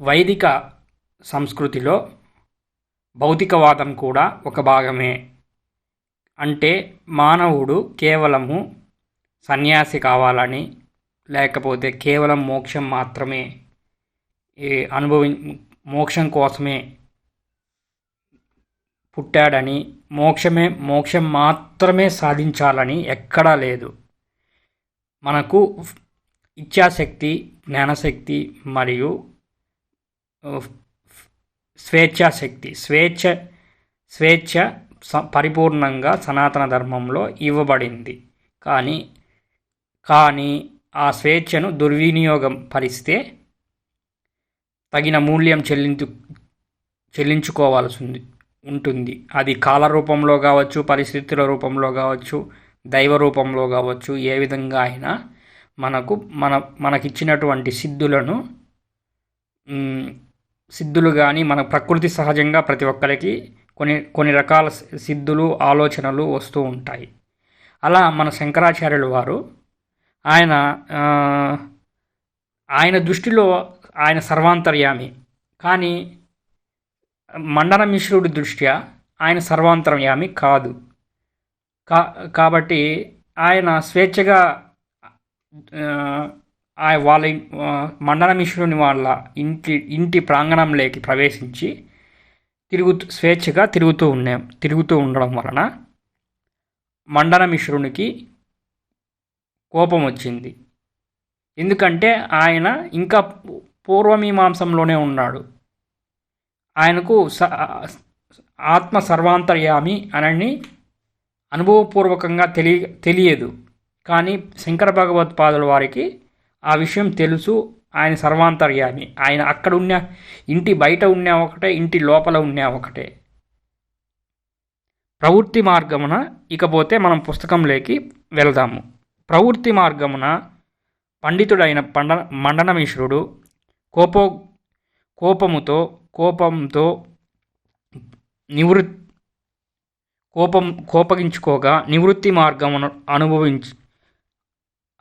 వైదిక సంస్కృతిలో భౌతికవాదం కూడా ఒక భాగమే. అంటే మానవుడు కేవలము సన్యాసి కావాలని లేకపోతే కేవలం మోక్షం మాత్రమే ఈ అనుభవి మోక్షం కోసమే పుట్టాడని మోక్షమే మోక్షం మాత్రమే సాధించాలని ఎక్కడా లేదు. మనకు ఇచ్ఛాశక్తి జ్ఞానశక్తి మరియు స్వేచ్ఛాశక్తి స్వేచ్ఛ స్వేచ్ఛ స- పరిపూర్ణంగా సనాతన ధర్మంలో ఇవ్వబడింది. కానీ కానీ ఆ స్వేచ్ఛను దుర్వినియోగం పరిస్తే తగిన మూల్యం చెల్లించు చెల్లించుకోవాల్సింది ఉంటుంది. అది కాల రూపంలో కావచ్చు పరిస్థితుల రూపంలో కావచ్చు దైవ రూపంలో కావచ్చు ఏ విధంగా అయినా మనకు మన మనకిచ్చినటువంటి సిద్ధులను సిద్ధులు కానీ మన ప్రకృతి సహజంగా ప్రతి ఒక్కరికి కొన్ని కొన్ని రకాల సిద్ధులు ఆలోచనలు వస్తూ ఉంటాయి. అలా మన శంకరాచార్యుల వారు ఆయన ఆయన దృష్టిలో ఆయన సర్వాంతర్యామి. కానీ మండన మిశ్రుడి దృష్ట్యా ఆయన సర్వాంతర్యామి కాదు. కా కాబట్టి ఆయన స్వేచ్ఛగా వాళ్ళ ఆ, మిశ్రుని వాళ్ళ ఇంటి ఇంటి ప్రాంగణంలోకి ప్రవేశించి తిరుగుతూ స్వేచ్ఛగా తిరుగుతూ ఉన్నాం తిరుగుతూ ఉండడం వలన మండన మిశ్రునికి కోపం వచ్చింది. ఎందుకంటే ఆయన ఇంకా పూర్వమీమాంసంలోనే ఉన్నాడు. ఆయనకు స ఆత్మ సర్వాంతర్యామి అనని అనుభవపూర్వకంగా తెలియ తెలియదు. కానీ శంకర భగవత్పాదుల వారికి ఆ విషయం తెలుసు. ఆయన సర్వాంతర్యామి. ఆయన అక్కడ ఉన్న ఇంటి బయట ఉన్న ఒకటే ఇంటి లోపల ఉన్న ఒకటే. ప్రవృత్తి మార్గమున ఇకపోతే మనం పుస్తకంలోకి వెళదాము. ప్రవృత్తి మార్గమున పండితుడైన పండ మండనమిశ్రుడు కోపో కోపముతో కోపంతో నివృత్ కోపం కోపగించుకోగా నివృత్తి మార్గమును అనుభవించి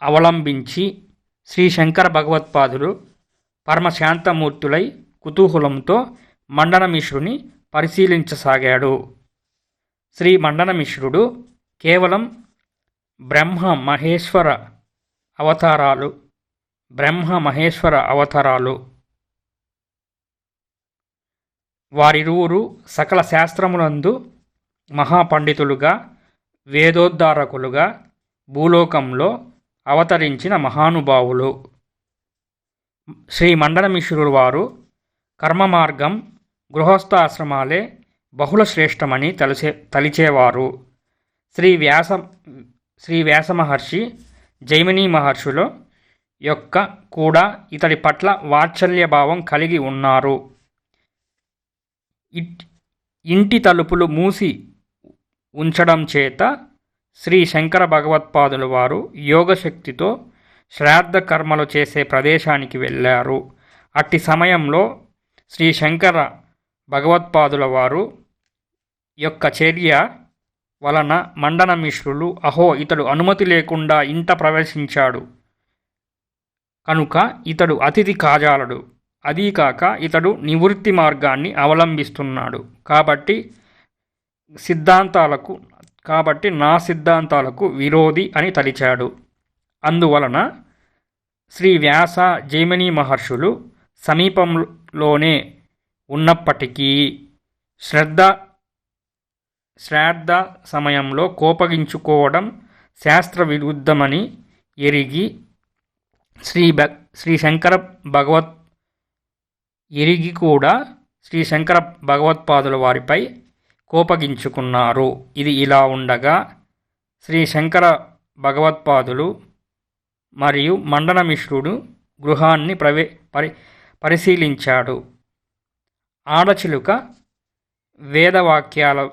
అవలంబించి శ్రీ శంకర భగవత్పాదులు పరమశాంతమూర్తులై కుతూహలంతో మండనమిశ్రుని పరిశీలించసాగాడు. శ్రీ మండనమిశ్రుడు కేవలం బ్రహ్మ మహేశ్వర అవతారాలు బ్రహ్మ మహేశ్వర అవతారాలు. వారిరువురు సకల శాస్త్రములందు మహాపండితులుగా వేదోద్ధారకులుగా భూలోకంలో అవతరించిన మహానుభావులు. శ్రీ మండనమిశ్రుడు వారు కర్మ మార్గం గృహస్థాశ్రమాలే బహుళ శ్రేష్టమని తలిచే తలిచేవారు. శ్రీ వ్యాస శ్రీ వ్యాస మహర్షి జైమిని మహర్షుల యొక్క కూడా ఇతడి పట్ల వాత్సల్య భావం కలిగి ఉన్నారు. ఇంటి తలుపులు మూసి ఉంచడం చేత శ్రీ శంకర భగవత్పాదుల వారు యోగశక్తితో శ్రాద్ధ కర్మలు చేసే ప్రదేశానికి వెళ్ళారు. అట్టి సమయంలో శ్రీ శంకర భగవత్పాదుల వారు యొక్క చర్య వలన మండన మిశ్రులు అహో ఇతడు అనుమతి లేకుండా ఇంట ప్రవేశించాడు. కనుక ఇతడు అతిథి కాజాలడు. అదీ కాక ఇతడు నివృత్తి మార్గాన్ని అవలంబిస్తున్నాడు. కాబట్టి సిద్ధాంతాలకు కాబట్టి నా సిద్ధాంతాలకు విరోధి అని తలిచాడు. అందువలన శ్రీ వ్యాస జైమిని మహర్షులు సమీపంలోనే ఉన్నప్పటికీ శ్రద్ధ శ్రాద్ధ సమయంలో కోపగించుకోవడం శాస్త్ర విరుద్ధమని ఎరిగి శ్రీ భ శ్రీ శంకర భగవత్ ఎరిగి కూడా శ్రీ శంకర భగవత్పాదుల వారిపై కోపగించుకున్నారు. ఇది ఇలా ఉండగా శ్రీ శంకర భగవత్పాదులు మరియు మండనమిశ్రుడు గృహాన్ని ప్రవే పరి పరిశీలించాడు. ఆడచిలుక వేదవాక్యాల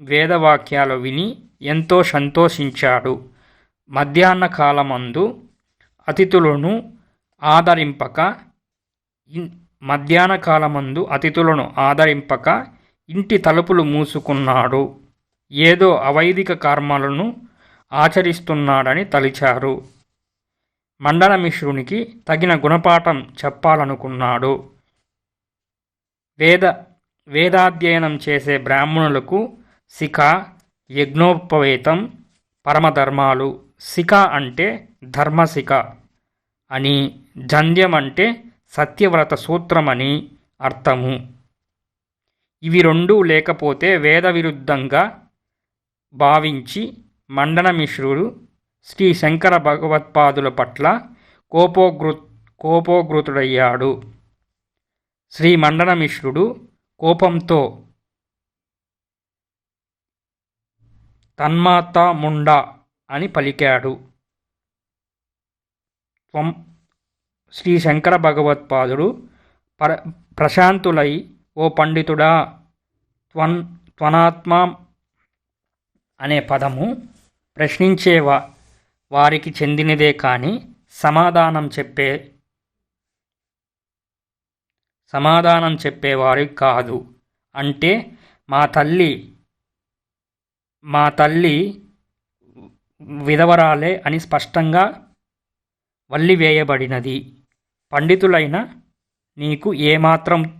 వేదవాక్యాలు విని ఎంతో సంతోషించాడు. మధ్యాహ్న కాలమందు అతిథులను ఆదరింపక మధ్యాహ్న కాలమందు అతిథులను ఆదరింపక ఇంటి తలుపులు మూసుకున్నాడు. ఏదో అవైదిక కర్మలను ఆచరిస్తున్నాడని తలిచారు. మండలమిశ్రునికి తగిన గుణపాఠం చెప్పాలనుకున్నాడు. వేద వేదాధ్యయనం చేసే బ్రాహ్మణులకు శిఖ యజ్ఞోపవేతం పరమధర్మాలు. శిఖ అంటే ధర్మశిఖ అని జంధ్యం అంటే సత్యవ్రత సూత్రమని అర్థము. ఇవి రెండూ లేకపోతే వేద విరుద్ధంగా భావించి మండనమిశ్రుడు శ్రీ శంకర భగవత్పాదుల పట్ల కోపోగృ కోపోగృతుడయ్యాడు. శ్రీ మండనమిశ్రుడు కోపంతో తన్మాత ముండా అని పలికాడు. త్వం శ్రీ శంకర భగవత్పాదుడు పర ప్రశాంతులై ఓ పండితుడా త్వన్ త్వనాత్మా అనే పదము ప్రశ్నించే వారికి చెందినదే కానీ సమాధానం చెప్పే సమాధానం చెప్పేవారికి కాదు. అంటే మా తల్లి మా తల్లి విధవరాలే అని స్పష్టంగా వల్లివేయబడినది. పండితులైన నీకు ఏమాత్రం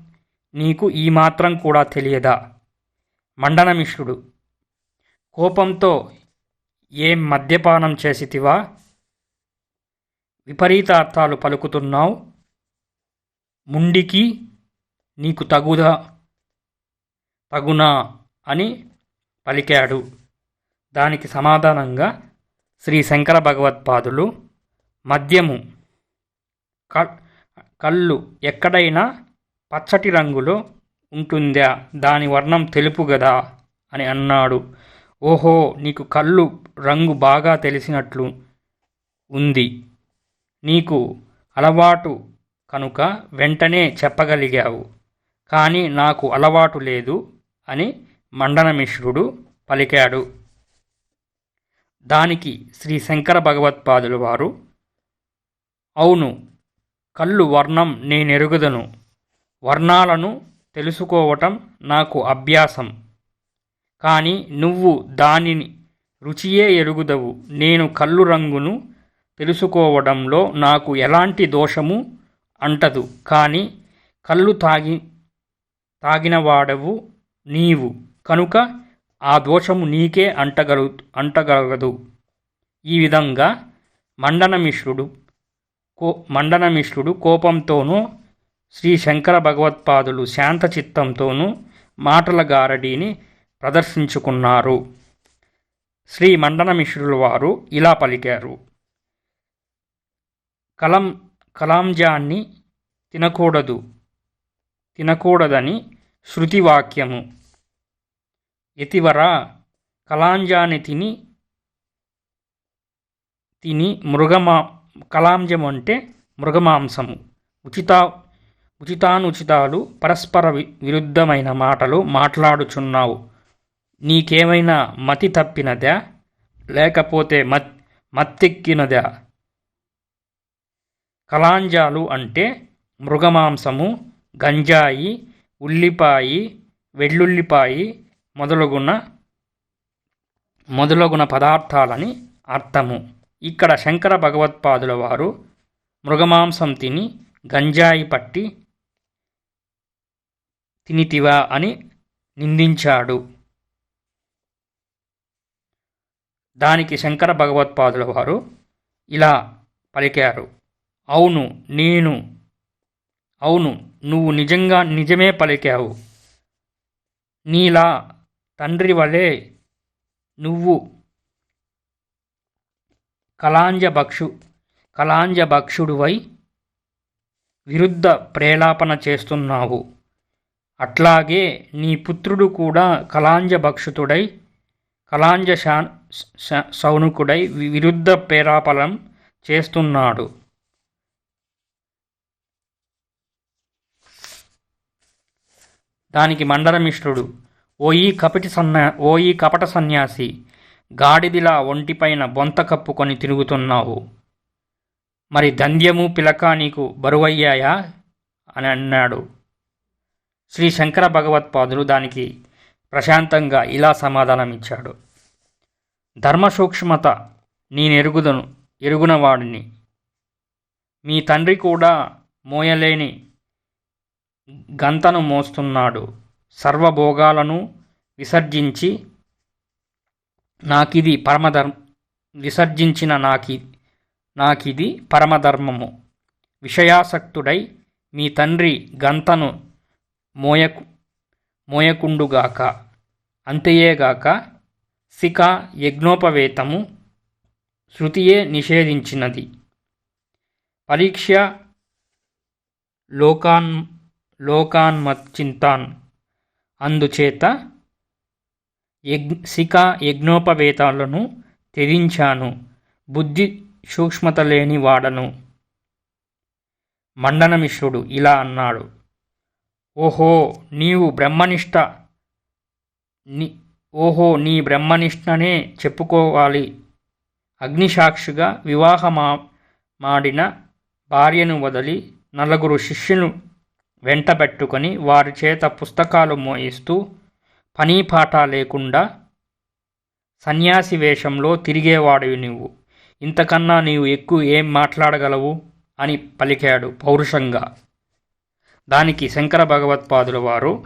నీకు ఈ మాత్రం కూడా తెలియదా? మండనమిశ్రుడు కోపంతో ఏం మద్యపానం చేసితివా? విపరీత అర్థాలు పలుకుతున్నావు. ముండికి నీకు తగుదా? తగునా అని పలికాడు. దానికి సమాధానంగా శ్రీ శంకర భగవత్పాదులు మద్యము క- కళ్ళు ఎక్కడైనా పచ్చటి రంగులో ఉంటుందా? దాని వర్ణం తెలుపు గదా? అని అన్నాడు. ఓహో నీకు కళ్ళు రంగు బాగా తెలిసినట్లు ఉంది. నీకు అలవాటు కనుక వెంటనే చెప్పగలిగావు. కానీ నాకు అలవాటు లేదు అని మండనమిశ్రుడు పలికాడు. దానికి శ్రీ శంకర భగవత్పాదులు వారు అవును కళ్ళు వర్ణం నేనెరుగుదను. వర్ణాలను తెలుసుకోవటం నాకు అభ్యాసం. కానీ నువ్వు దానిని రుచియే ఎరుగుదవు. నేను కళ్ళు రంగును తెలుసుకోవడంలో నాకు ఎలాంటి దోషము అంటదు. కానీ కళ్ళు తాగి తాగినవాడవు నీవు. కనుక ఆ దోషము నీకే అంటగలు అంటగలగదు ఈ విధంగా మండనమిశ్రుడు కో మండనమిశ్రుడు కోపంతోనూ శ్రీ శంకర భగవత్పాదులు శాంత చిత్తంతోనూ మాటల గారడీని ప్రదర్శించుకున్నారు. శ్రీ మండనమిశ్రుల వారు ఇలా పలికారు. కలం కలాంజాన్ని తినకూడదు తినకూడదని శృతివాక్యము. ఎతివరా కలాంజాన్ని తిని తిని మృగమా కలాంజం అంటే మృగమాంసము. ఉచిత ఉచితానుచితాలు పరస్పర వి విరుద్ధమైన మాటలు మాట్లాడుచున్నావు. నీకేమైనా మతి తప్పినదా? లేకపోతే మత్ మత్తెక్కినదా? కలాంజాలు అంటే మృగమాంసము గంజాయి ఉల్లిపాయి వెల్లుల్లిపాయి మొదలగున మొదలగున పదార్థాలని అర్థము. ఇక్కడ శంకర భగవత్పాదుల వారు మృగమాంసం తిని గంజాయి పట్టి తినితివా అని నిందించాడు. దానికి శంకర భగవత్పాదుల వారు ఇలా పలికారు. అవును నేను అవును నువ్వు నిజంగా నిజమే పలికావు. నీలా తండ్రి వలె నువ్వు కలాంజభక్షు భక్షు విరుద్ధ ప్రేలాపన చేస్తున్నావు. అట్లాగే నీ పుత్రుడు కూడా కలాంజ భక్షుతుడై కలాంజ శా శ- సౌనుకుడై విరుద్ధ పేరాపలం చేస్తున్నాడు. దానికి మండలమిశ్రుడు ఓయి కపటి సన్యా ఓయి కపట సన్యాసి గాడిదిలా ఒంటిపైన బొంత కప్పుకొని తిరుగుతున్నావు. మరి దంద్యము పిలక నీకు బరువయ్యాయా? అని అన్నాడు. శ్రీ శంకర భగవత్పాదులు దానికి ప్రశాంతంగా ఇలా సమాధానమిచ్చాడు. ధర్మ సూక్ష్మత నేనెరుగుదను ఎరుగునవాడిని మీ తండ్రి కూడా మోయలేని గంతను మోస్తున్నాడు. సర్వభోగాలను విసర్జించి నాకిది పరమధర్మ విసర్జించిన నాకి నాకిది పరమధర్మము. విషయాసక్తుడై మీ తండ్రి గంతను మోయకు మోయకుండుగాక. అంతయేగాక సిక యజ్ఞోపవేతము శృతియే నిషేధించినది. పరీక్ష లోకాన్ లోకాన్మచ్చింతాన్. అందుచేత యజ్ఞ శిఖ యజ్ఞోపవేతాలను త్యజించాను. బుద్ధి సూక్ష్మత లేని వాడను. మండనమిశ్రుడు ఇలా అన్నాడు. ఓహో నీవు బ్రహ్మనిష్ట. ని ఓహో నీ బ్రహ్మనిష్టనే చెప్పుకోవాలి. అగ్నిసాక్షిగా వివాహమా మాడిన భార్యను వదిలి నలుగురు శిష్యులు వెంటబెట్టుకొని వారి చేత పుస్తకాలు మోయిస్తూ పని పాట లేకుండా సన్యాసి వేషంలో తిరిగేవాడివి నువ్వు ఇంతకన్నా నీవు ఎక్కువ ఏం మాట్లాడగలవు? అని పలికాడు పౌరుషంగా. దానికి శంకర భగవత్పాదుల వారు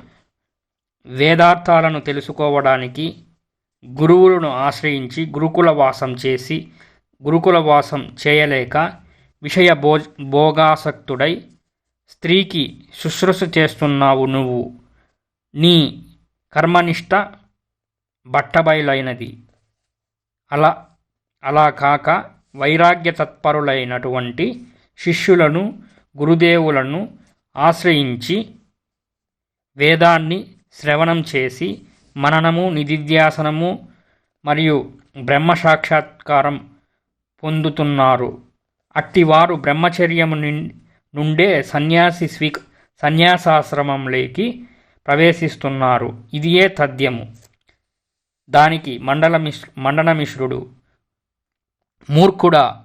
వేదార్థాలను తెలుసుకోవడానికి గురువులను ఆశ్రయించి గురుకుల వాసం చేసి గురుకుల వాసం చేయలేక విషయ భో భోగాసక్తుడై స్త్రీకి శుశ్రూష చేస్తున్నావు నువ్వు. నీ కర్మనిష్ట బట్టబయలైనది. అలా అలా కాక వైరాగ్య తత్పరులైనటువంటి శిష్యులను గురుదేవులను ఆశ్రయించి వేదాన్ని శ్రవణం చేసి మననము నిధిధ్యాసనము మరియు బ్రహ్మ సాక్షాత్కారం పొందుతున్నారు. అట్టివారు బ్రహ్మచర్యము నుండే సన్యాసి స్వీ సన్యాసాశ్రమంలోకి ప్రవేశిస్తున్నారు. ఇదియే తథ్యము. దానికి మండలమిశ్ మండనమిశ్రుడు మూర్ఖుడా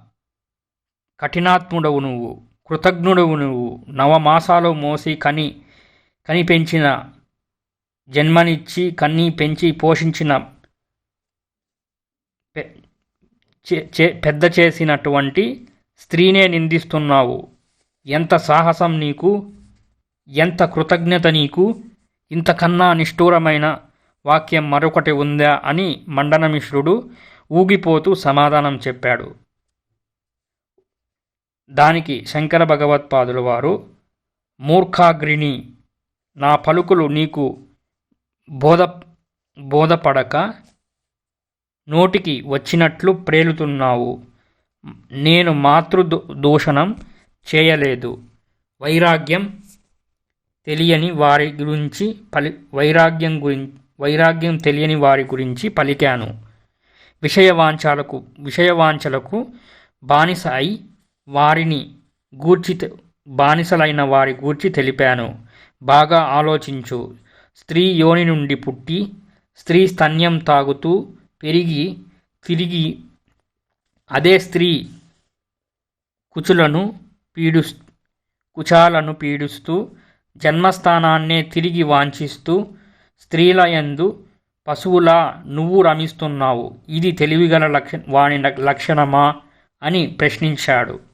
కఠినాత్ముడవు నువ్వు. కృతజ్ఞుడవు నువ్వు. నవమాసాలు మోసి కని కని పెంచిన జన్మనిచ్చి కన్ని పెంచి పోషించిన పె- చే- పెద్ద చేసినటువంటి స్త్రీనే నిందిస్తున్నావు. ఎంత సాహసం నీకు ఎంత కృతజ్ఞత నీకు ఇంతకన్నా నిష్ఠూరమైన వాక్యం మరొకటి ఉందా అని మండనమిశ్రుడు ఊగిపోతూ సమాధానం చెప్పాడు. దానికి శంకర భగవత్పాదుల వారు మూర్ఖాగ్రిని నా పలుకులు నీకు బోధ బోధపడక నోటికి వచ్చినట్లు ప్రేలుతున్నావు. నేను మాతృ దో- దూషణం చేయలేదు. వైరాగ్యం తెలియని వారి గురించి పలి వైరాగ్యం గురించి వైరాగ్యం తెలియని వారి గురించి పలికాను. విషయవాంఛాలకు విషయవాంఛలకు బానిస అయి వారిని గూర్చి బానిసలైన వారి గూర్చి తెలిపాను. బాగా ఆలోచించు. స్త్రీ యోని నుండి పుట్టి స్త్రీ స్తన్యం తాగుతూ పెరిగి తిరిగి అదే స్త్రీ కుచులను పీడు కుచాలను పీడిస్తూ జన్మస్థానాన్నే తిరిగి వాంఛిస్తూ స్త్రీల యందు పశువులా నువ్వు రమిస్తున్నావు. ఇది తెలివిగల లక్ష వాని లక్షణమా అని ప్రశ్నించాడు.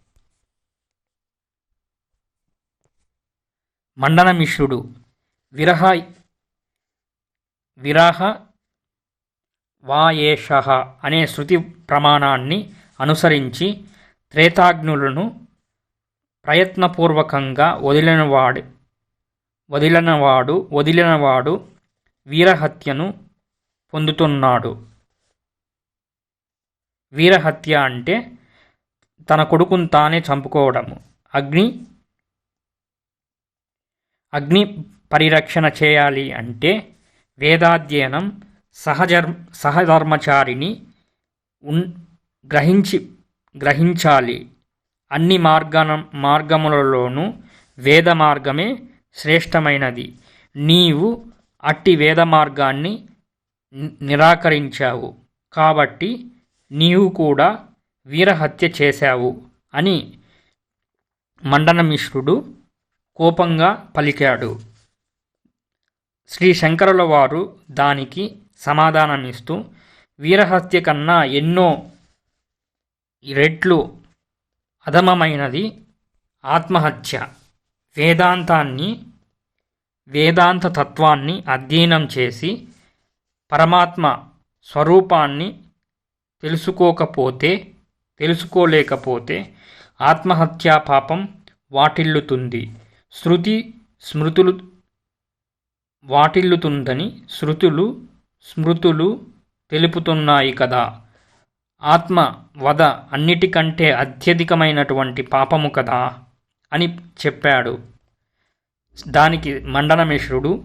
మండనమిశ్రుడు విరహ విరహ వాయేష అనే శృతి ప్రమాణాన్ని అనుసరించి త్రేతాగ్నులను ప్రయత్నపూర్వకంగా వదిలినవాడు వదిలినవాడు వదిలినవాడు వీరహత్యను పొందుతున్నాడు. వీరహత్య అంటే తన కొడుకును తానే చంపుకోవడము. అగ్ని అగ్ని పరిరక్షణ చేయాలి అంటే వేదాధ్యయనం సహజర్ సహధర్మచారిని ఉన్ గ్రహించి గ్రహించాలి. అన్ని మార్గ మార్గములలోనూ వేద మార్గమే శ్రేష్టమైనది. నీవు అట్టి వేద మార్గాన్ని నిరాకరించావు. కాబట్టి నీవు కూడా వీరహత్య చేశావు అని మండనమిశ్రుడు కోపంగా పలికాడు. శ్రీ శంకరుల వారు దానికి సమాధానమిస్తూ వీరహత్య కన్నా ఎన్నో రెట్లు అధమమైనది ఆత్మహత్య. వేదాంతాన్ని వేదాంత తత్వాన్ని అధ్యయనం చేసి పరమాత్మ స్వరూపాన్ని తెలుసుకోకపోతే తెలుసుకోలేకపోతే ఆత్మహత్యా పాపం వాటిల్లుతుంది. శృతి స్మృతులు వాటిల్లుతుందని శృతులు స్మృతులు తెలుపుతున్నాయి కదా. ఆత్మ వధ అన్నిటికంటే అత్యధికమైనటువంటి పాపము కదా అని చెప్పాడు. దానికి మండనమిశ్రుడు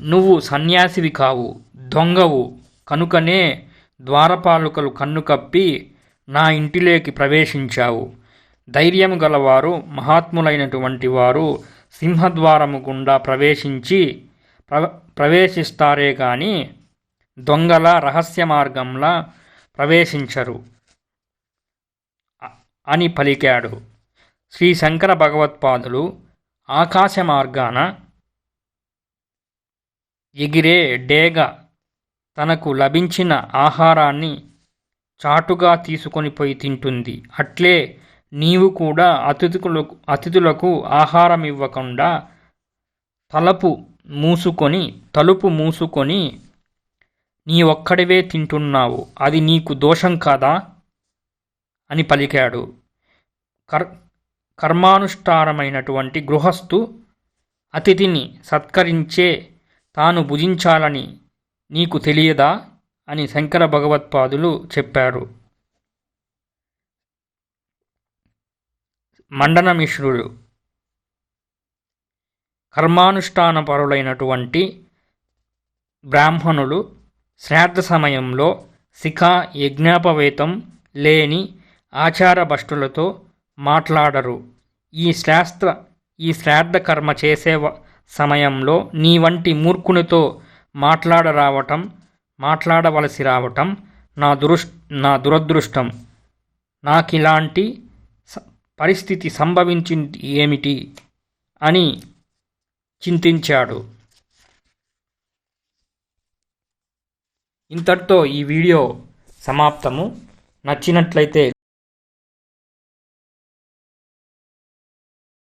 నువ్వు సన్యాసివి కావు దొంగవు. కనుకనే ద్వారపాలకులు కన్ను కప్పి నా ఇంటిలోకి ప్రవేశించావు. ధైర్యము గలవారు మహాత్ములైనటువంటి వారు సింహద్వారము గుండా ప్రవేశించి ప్ర ప్రవేశిస్తారే కానీ దొంగల రహస్య మార్గంలా ప్రవేశించరు. అని పలికాడు. శ్రీ శంకర భగవత్పాదులు ఆకాశ మార్గాన ఎగిరే డేగ తనకు లభించిన ఆహారాన్ని చాటుగా తీసుకొని పోయి తింటుంది. అట్లే నీవు కూడా అతిథులకు అతిథులకు ఆహారం ఇవ్వకుండా తలుపు మూసుకొని తలుపు మూసుకొని నీ ఒక్కడివే తింటున్నావు. అది నీకు దోషం కాదా? అని పలికాడు. కర్ కర్మానుష్ఠానమైనటువంటి గృహస్థు అతిథిని సత్కరించే తాను భుజించాలని నీకు తెలియదా? అని శంకర భగవత్పాదులు చెప్పారు. మండనమిశ్రుడు కర్మానుష్ఠానపరులైనటువంటి బ్రాహ్మణులు శ్రాద్ధ సమయంలో శిఖా యజ్ఞాపవేతం లేని ఆచార భష్టులతో మాట్లాడరు. ఈ శాస్త్ర ఈ శ్రాద్ధ కర్మ చేసే వ- సమయంలో నీ వంటి మూర్ఖునితో మాట్లాడరావటం మాట్లాడవలసి రావటం నా దురుష్ నా దురదృష్టం. నాకిలాంటి ఇలాంటి పరిస్థితి సంభవించింది ఏమిటి అని చింతించాడు. ఇంతటితో ఈ వీడియో సమాప్తము. నచ్చినట్లయితే